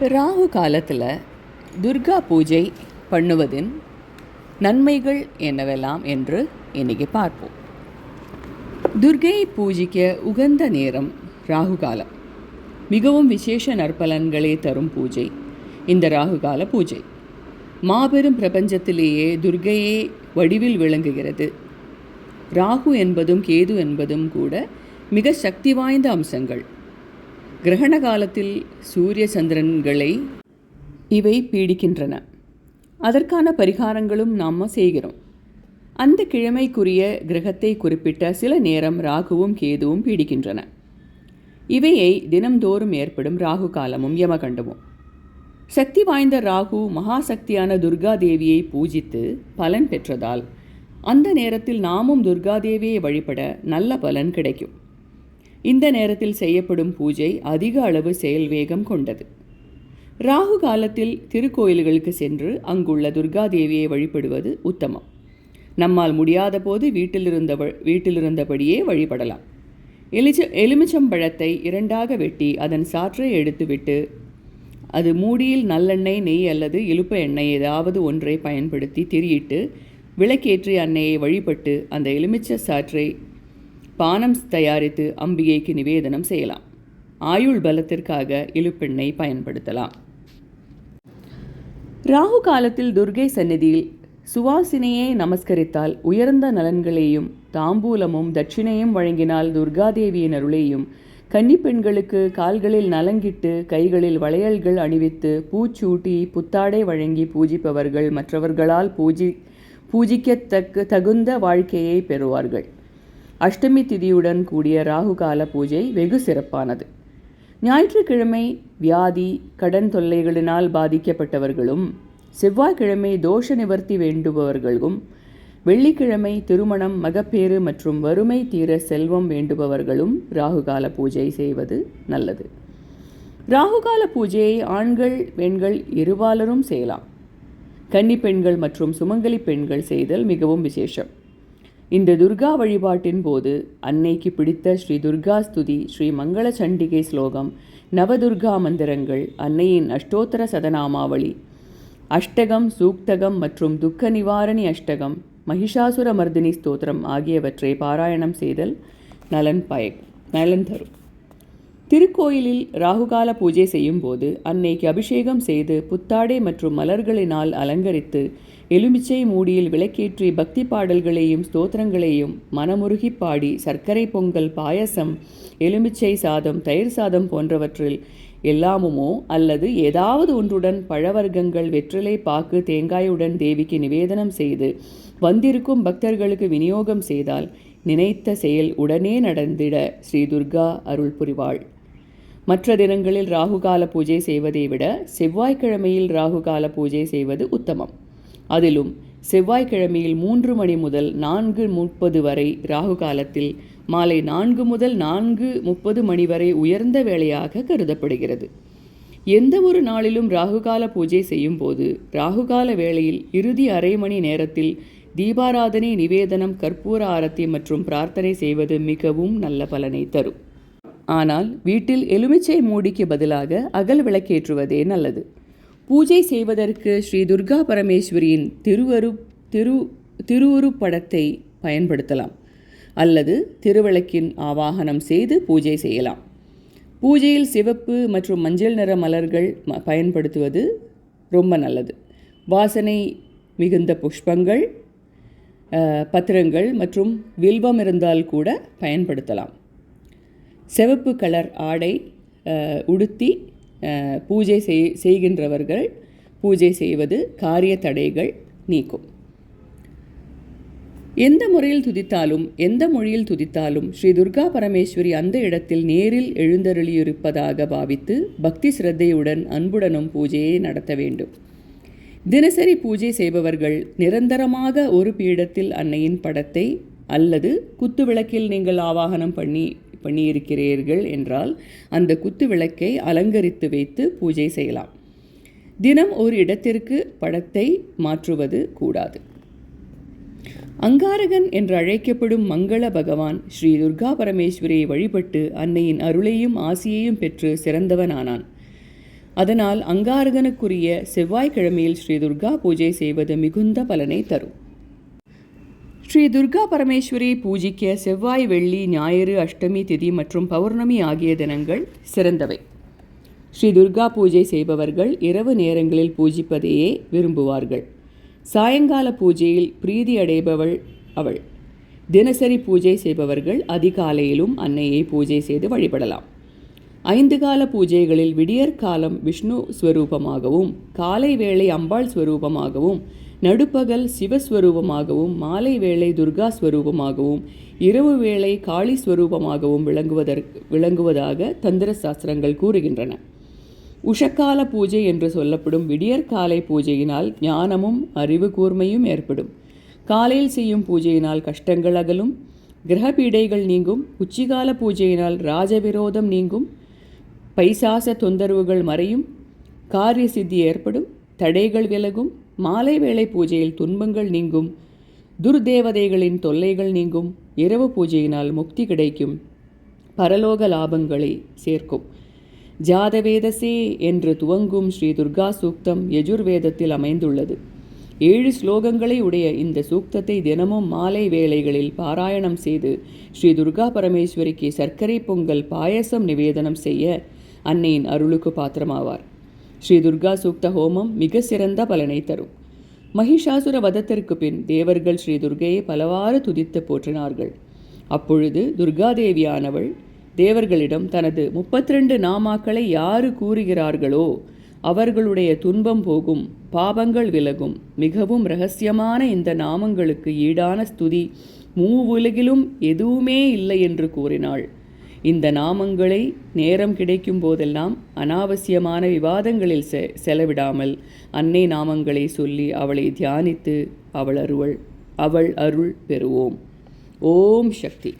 ராகு காலத்தில் துர்கா பூஜை பண்ணுவதின் நன்மைகள் என்னவெல்லாம் என்று இன்னைக்கு பார்ப்போம். துர்கையை பூஜிக்க உகந்த நேரம் ராகு காலம். மிகவும் விசேஷ நற்பலன்களை தரும் பூஜை இந்த ராகு கால பூஜை. மாபெரும் பிரபஞ்சத்திலேயே துர்கையே வடிவில் விளங்குகிறது. ராகு என்பதும் கேது என்பதும் கூட மிக சக்தி வாய்ந்த அம்சங்கள். கிரகண காலத்தில் சூரிய சந்திரன்களை இவை பீடிக்கின்றன. அதற்கான பரிகாரங்களும் நாம் செய்கிறோம். அந்த கிழமைக்குரிய கிரகத்தை குறிப்பிட்ட சில நேரம் ராகுவும் கேதுவும் பீடிக்கின்றன. இவையை தினம்தோறும் ஏற்படும் ராகு காலமும் யமகண்டமும். சக்தி வாய்ந்த ராகு மகாசக்தியான துர்கா தேவியை பூஜித்து பலன் பெற்றதால் அந்த நேரத்தில் நாமும் துர்காதேவியை வழிபட நல்ல பலன் கிடைக்கும். இந்த நேரத்தில் செய்யப்படும் பூஜை அதிக அளவு செயல் வேகம் கொண்டது. ராகு காலத்தில் திருக்கோயில்களுக்கு சென்று அங்குள்ள துர்காதேவியை வழிபடுவது உத்தமம். நம்மால் முடியாத போது வீட்டிலிருந்த வீட்டிலிருந்தபடியே வழிபடலாம். எலிச்ச எலுமிச்சம்பழத்தை இரண்டாக வெட்டி அதன் சாற்றை எடுத்துவிட்டு அது மூடியில் நல்லெண்ணெய் நெய் அல்லது இலுப்ப எண்ணெய் ஏதாவது ஒன்றை பயன்படுத்தி திரியிட்டு விளக்கேற்றி அன்னையை வழிபட்டு அந்த எலுமிச்ச சாற்றை பானம் தயாரித்து அம்பிகைக்கு நிவேதனம் செய்யலாம். ஆயுள் பலத்திற்காக இழுப்பெண்ணை பயன்படுத்தலாம். ராகு காலத்தில் துர்கை சந்நிதியில் சுவாசினையை நமஸ்கரித்தால் உயர்ந்த நலன்களையும் தாம்பூலமும் தட்சிணையும் வழங்கினால் துர்காதேவியின் அருளையும் கன்னிப்பெண்களுக்கு கால்களில் நலங்கிட்டு கைகளில் வளையல்கள் அணிவித்து பூச்சூட்டி புத்தாடை வழங்கி பூஜிப்பவர்கள் மற்றவர்களால் பூஜி பூஜிக்கத்தக்க தகுந்த வாழ்க்கையை பெறுவார்கள். அஷ்டமி திதியுடன் கூடிய ராகுகால பூஜை வெகு சிறப்பானது. ஞாயிற்றுக்கிழமை வியாதி கடன் தொல்லைகளினால் பாதிக்கப்பட்டவர்களும் செவ்வாய்க்கிழமை தோஷ நிவர்த்தி வேண்டுபவர்களும் வெள்ளிக்கிழமை திருமணம் மகப்பேறு மற்றும் வறுமை தீர செல்வம் வேண்டுபவர்களும் ராகுகால பூஜை செய்வது நல்லது. ராகுகால பூஜையை ஆண்கள் பெண்கள் இருபாலரும் செய்யலாம். கன்னி பெண்கள் மற்றும் சுமங்கலி பெண்கள் செய்தல் மிகவும் விசேஷம். இந்த துர்கா வழிபாட்டின் போது அன்னைக்கு பிடித்த ஸ்ரீ துர்கா ஸ்துதி ஸ்ரீ மங்கள சண்டிகை ஸ்லோகம் நவதுர்கா மந்திரங்கள் அன்னையின் அஷ்டோத்தர சதநாமாவளி அஷ்டகம் சூக்தகம் மற்றும் துக்க நிவாரணி அஷ்டகம் மகிஷாசுர மர்தினி ஸ்தோத்திரம் ஆகியவற்றை பாராயணம் செய்தல் நலன் பய நலன் தரும். திருக்கோயிலில் ராகுகால பூஜை செய்யும்போது அன்னைக்கு அபிஷேகம் செய்து புத்தாடை மற்றும் மலர்களினால் அலங்கரித்து எலுமிச்சை மூடியில் விளக்கேற்றி பக்தி பாடல்களையும் ஸ்தோத்திரங்களையும் மனமுருகி பாடி சர்க்கரை பொங்கல் பாயசம் எலுமிச்சை சாதம் தயிர் சாதம் போன்றவற்றில் எல்லாமுமோ அல்லது ஏதாவது ஒன்றுடன் பழவர்க்கங்கள் வெற்றிலை பாக்கு தேங்காயுடன் தேவிக்கு நிவேதனம் செய்து வந்திருக்கும் பக்தர்களுக்கு விநியோகம் செய்தால் நினைத்த செயல் உடனே நடந்திட ஸ்ரீ துர்கா அருள் புரிவாள் மற்ற தினங்களில் ராகுகால பூஜை செய்வதை விட செவ்வாய்க்கிழமையில் ராகுகால பூஜை செய்வது உத்தமம். அதிலும் செவ்வாய்க்கிழமையில் மூன்று மணி முதல் நான்கு முப்பது வரை ராகு காலத்தில் மாலை நான்கு முதல் நான்கு முப்பது மணி வரை உயர்ந்த வேளையாக கருதப்படுகிறது. எந்த ஒரு நாளிலும் ராகுகால பூஜை செய்யும் போது ராகுகால வேளையில் இறுதி அரை மணி நேரத்தில் தீபாராதனை நிவேதனம் கற்பூர ஆரத்தி மற்றும் பிரார்த்தனை செய்வது மிகவும் நல்ல பலனை தரும். ஆனால் வீட்டில் எலுமிச்சை மூடிக்கு பதிலாக அகல் விளக்கேற்றுவதே நல்லது. பூஜை செய்வதற்கு ஸ்ரீ துர்கா பரமேஸ்வரியின் திருவரு திரு திருவுருப்படத்தை பயன்படுத்தலாம். அல்லது திருவிளக்கின் ஆவாகனம் செய்து பூஜை செய்யலாம். பூஜையில் சிவப்பு மற்றும் மஞ்சள் நிற மலர்கள் பயன்படுத்துவது ரொம்ப நல்லது. வாசனை மிகுந்த புஷ்பங்கள் பத்திரங்கள் மற்றும் வில்வம் இருந்தால் கூட பயன்படுத்தலாம். சிவப்பு கலர் ஆடை உடுத்தி பூஜை செய் செய்கின்றவர்கள் பூஜை செய்வது காரிய தடைகள் நீக்கும். எந்த முறையில் துதித்தாலும் எந்த மொழியில் துதித்தாலும் ஸ்ரீ துர்கா பரமேஸ்வரி அந்த இடத்தில் நேரில் எழுந்தருளியிருப்பதாக பாவித்து பக்தி சிரத்தையுடன் அன்புடனும் பூஜையை நடத்த வேண்டும். தினசரி பூஜை செய்பவர்கள் நிரந்தரமாக ஒரு பீடத்தில் அன்னையின் படத்தை அல்லது குத்துவிளக்கில் நீங்கள் ஆவாகனம் பண்ணி பண்ணியிருக்கிறீர்கள் என்றால் அந்த குத்து விளக்கை அலங்கரித்து வைத்து பூஜை செய்யலாம். தினம் ஒரு இடத்திற்கு படத்தை மாற்றுவது கூடாது. அங்காரகன் என்று அழைக்கப்படும் மங்கள பகவான் ஸ்ரீ துர்கா பரமேஸ்வரியை வழிபட்டு அன்னையின் அருளையும் ஆசியையும் பெற்று சிறந்தவனானான். அதனால் அங்காரகனுக்குரிய செவ்வாய்க்கிழமையில் ஸ்ரீ துர்கா பூஜை செய்வது மிகுந்த பலனை தரும். ஸ்ரீ துர்கா பரமேஸ்வரி பூஜிக்க செவ்வாய் வெள்ளி ஞாயிறு அஷ்டமி திதி மற்றும் பௌர்ணமி ஆகிய தினங்கள் சிறந்தவை. ஸ்ரீ துர்கா பூஜை செய்பவர்கள் இரவு நேரங்களில் பூஜிப்பதையே விரும்புவார்கள். சாயங்கால பூஜையில் பிரீதி அடைபவள் அவள். தினசரி பூஜை செய்பவர்கள் அதிகாலையிலும் அன்னையை பூஜை செய்து வழிபடலாம். ஐந்து கால பூஜைகளில் விடியற்காலம் விஷ்ணு ஸ்வரூபமாகவும் காலை வேளை அம்பாள் ஸ்வரூபமாகவும் நடுப்பகல் சிவஸ்வரூபமாகவும் மாலை வேளை துர்கா ஸ்வரூபமாகவும் இரவு வேளை காளி ஸ்வரூபமாகவும் விளங்குவதற்கு விளங்குவதாக தந்திர சாஸ்திரங்கள் கூறுகின்றன. உஷக்கால பூஜை என்று சொல்லப்படும் விடியற்காலை பூஜையினால் ஞானமும் அறிவு கூர்மையும் ஏற்படும். காலையில் செய்யும் பூஜையினால் கஷ்டங்கள் அகலும். கிரகபீடைகள் நீங்கும். உச்சிகால பூஜையினால் ராஜவிரோதம் நீங்கும். பைசாச தொந்தரவுகள் மறையும். காரிய சித்தி ஏற்படும். தடைகள் விலகும். மாலை வேளை பூஜையில் துன்பங்கள் நீங்கும் துர்தேவதைகளின் தொல்லைகள் நீங்கும் இரவு பூஜையினால் முக்தி கிடைக்கும் பரலோக லாபங்களை சேர்க்கும். ஜாதவேதசே என்று துவங்கும் ஸ்ரீ துர்கா சூக்தம் யஜுர்வேதத்தில் அமைந்துள்ளது. ஏழு ஸ்லோகங்களை உடைய இந்த சூக்தத்தை தினமும் மாலை வேளைகளில் பாராயணம் செய்து ஸ்ரீ துர்கா பரமேஸ்வரிக்கு சர்க்கரை பொங்கல் பாயசம் நிவேதனம் செய்ய அன்னையின் அருளுக்கு பாத்திரமாவார். ஸ்ரீ துர்கா சூக்த ஹோமம் மிக சிறந்த பலனை தரும். மகிஷாசுர வதத்திற்கு பின் தேவர்கள் ஸ்ரீ துர்கையை பலவாறு துதித்து போற்றினார்கள். அப்பொழுது துர்காதேவியானவள் தேவர்களிடம் தனது முப்பத்திரெண்டு நாமாக்களை யாரு கூறுகிறார்களோ அவர்களுடைய துன்பம் போகும் பாவங்கள் விலகும் மிகவும் ரகசியமான இந்த நாமங்களுக்கு ஈடான ஸ்துதி மூவுலகிலும் எதுவுமே இல்லை என்று கூறினாள். இந்த நாமங்களை நேரம் கிடைக்கும் போதெல்லாம் அனாவசியமான விவாதங்களில் செ செலவிடாமல் அன்னை நாமங்களை சொல்லி அவளை தியானித்து அவள் அருள் அவள் அருள் பெறுவோம். ஓம் சக்தி.